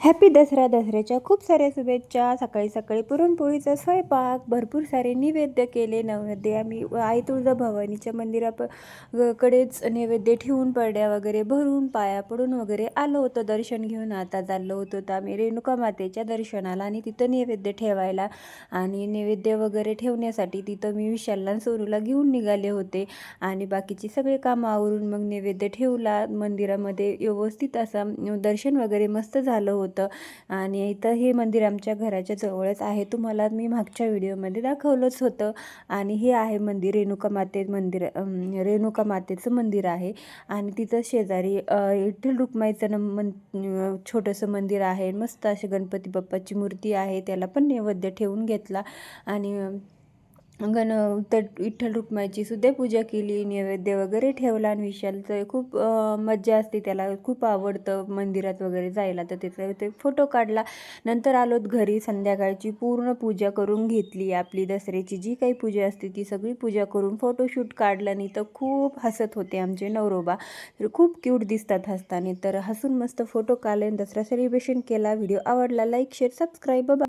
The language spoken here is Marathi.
हॅपी दसरा दसऱ्याच्या खूप साऱ्या शुभेच्छा. सकाळी सकाळी पुरणपोळीचा स्वयंपाक भरपूर सारे नैवेद्य केले नैवेद्य आम्ही आई तुळजाभवानीच्या मंदिरा प ग- कडेच नैवेद्य ठेवून पडड्या वगैरे भरून पाया पडून वगैरे आलो होतो दर्शन घेऊन. आता चाललो होतो तर आम्ही रेणुका मातेच्या दर्शनाला आणि तिथं नैवेद्य ठेवायला आणि नैवेद्य वगैरे ठेवण्यासाठी तिथं मी विशालला सोरूला घेऊन निघाले होते आणि बाकीची सगळे कामं आवरून मग नैवेद्य ठेवला. मंदिरामध्ये व्यवस्थित असं दर्शन वगैरे मस्त झालं होतं. होतं. आणि इथं हे मंदिर आमच्या घराच्या जवळच आहे. तुम्हाला मी मागच्या व्हिडिओमध्ये दाखवलंच होतं. आणि हे आहे मंदिर रेणुका माते मंदिर रेणुका मातेचं मंदिर आहे. आणि तिथं शेजारी अ, विठ्ठल रुक्माईचं मन छोटंसं मंदिर आहे. मस्त अशी गणपती बाप्पाची मूर्ती आहे. त्याला पण नैवेद्य ठेवून घेतला. आणि गण तर विठ्ठल रुक्माईची सुद्धा पूजा केली नैवेद्य वगैरे ठेवला आणि विशालचं खूप मज्जा असते त्याला. खूप आवडतं मंदिरात वगैरे जायला. तर त्याचा ते फोटो काढला. नंतर आलोत घरी संध्याकाळची पूर्ण पूजा करून घेतली. आपली दसऱ्याची जी काही पूजा असते ती सगळी पूजा करून फोटोशूट काढला. नाही तर खूप हसत होते आमचे नवरोबा. तर खूप क्यूट दिसतात हसताना. तर हसून मस्त फोटो काढले आणि दसरा सेलिब्रेशन केला. व्हिडिओ आवडला लाईक शेअर सबस्क्राईब बाय